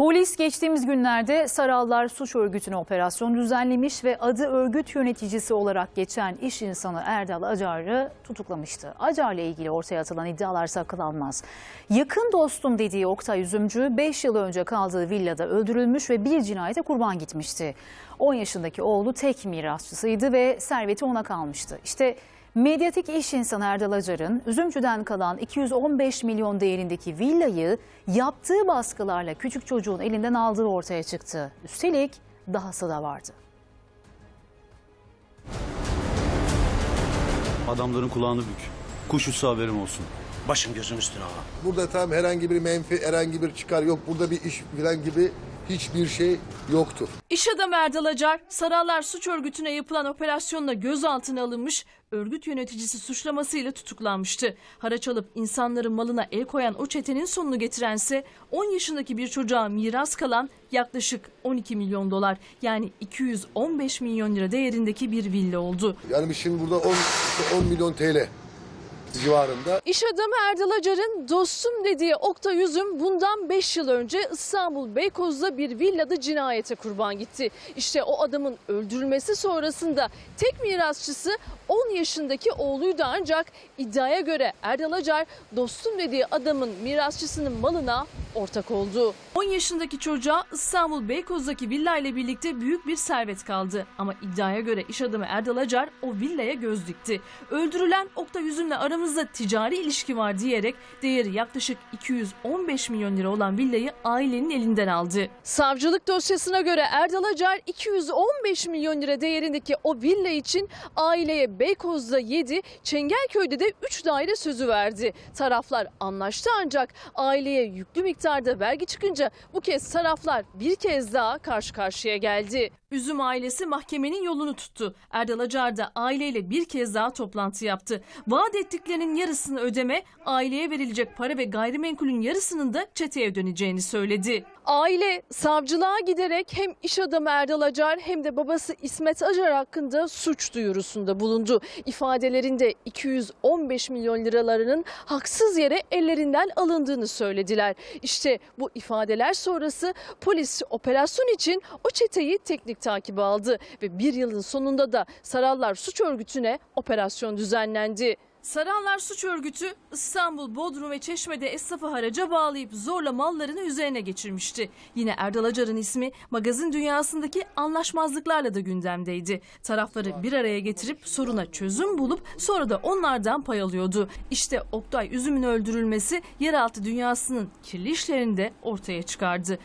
Polis geçtiğimiz günlerde Sarallar Suç Örgütü'ne operasyon düzenlemiş ve adı örgüt yöneticisi olarak geçen iş insanı Erdal Acar'ı tutuklamıştı. Acar'la ilgili ortaya atılan iddialar saklanmaz. Yakın dostum dediği Oktay Üzümcü 5 yıl önce kaldığı villada öldürülmüş ve bir cinayete kurban gitmişti. 10 yaşındaki oğlu tek mirasçısıydı ve serveti ona kalmıştı. İşte Medyatik iş insanı Erdal Acar'ın Üzümcü'den kalan 215 milyon değerindeki villayı yaptığı baskılarla küçük çocuğun elinden aldığı ortaya çıktı. Üstelik dahası da vardı. Adamların kulağını bük. Kuş uçsa haberim olsun. Başım gözüm üstüne ağa. Burada tam herhangi bir menfi, herhangi bir çıkar yok. Burada bir iş falan gibi hiçbir şey yoktur. İş adamı Erdal Acar, Saraylar Suç Örgütü'ne yapılan operasyonla gözaltına alınmış, örgüt yöneticisi suçlamasıyla tutuklanmıştı. Haraç alıp insanların malına el koyan o çetenin sonunu getirense 10 yaşındaki bir çocuğa miras kalan yaklaşık 12 milyon dolar yani 215 milyon lira değerindeki bir villa oldu. Yani şimdi burada 10, işte 10 milyon TL civarında İş adamı Erdal Acar'ın dostum dediği Oktay Üzüm bundan 5 yıl önce İstanbul Beykoz'da bir villada cinayete kurban gitti. İşte o adamın öldürülmesi sonrasında tek mirasçısı 10 yaşındaki oğluydu ancak iddiaya göre Erdal Acar dostum dediği adamın mirasçısının malına ortak oldu. 10 yaşındaki çocuğa İstanbul Beykoz'daki villa ile birlikte büyük bir servet kaldı. Ama iddiaya göre iş adamı Erdal Acar o villaya göz dikti. Öldürülen Oktay Üzüm'le aramızda ticari ilişki var diyerek değeri yaklaşık 215 milyon lira olan villayı ailenin elinden aldı. Savcılık dosyasına göre Erdal Acar 215 milyon lira değerindeki o villa için aileye Beykoz'da 7, Çengelköy'de de 3 daire sözü verdi. Taraflar anlaştı ancak aileye yüklü miktarda vergi çıkınca bu kez taraflar bir kez daha karşı karşıya geldi. Üzüm ailesi mahkemenin yolunu tuttu. Erdal Acar da aileyle bir kez daha toplantı yaptı. Vaat ettiklerinin yarısını ödeme, aileye verilecek para ve gayrimenkulün yarısının da çeteye döneceğini söyledi. Aile savcılığa giderek hem iş adamı Erdal Acar hem de babası İsmet Acar hakkında suç duyurusunda bulundu. İfadelerinde 215 milyon liralarının haksız yere ellerinden alındığını söylediler. İşte bu ifadeler sonrası polis operasyon için o çeteyi teknik takibe aldı ve bir yılın sonunda da Sarallar Suç Örgütü'ne operasyon düzenlendi. Saranlar Suç Örgütü İstanbul, Bodrum ve Çeşme'de esnafı haraca bağlayıp zorla mallarını üzerine geçirmişti. Yine Erdal Acar'ın ismi magazin dünyasındaki anlaşmazlıklarla da gündemdeydi. Tarafları bir araya getirip soruna çözüm bulup sonra da onlardan pay alıyordu. İşte Oktay Üzüm'ün öldürülmesi yeraltı dünyasının kirli işlerini de ortaya çıkardı.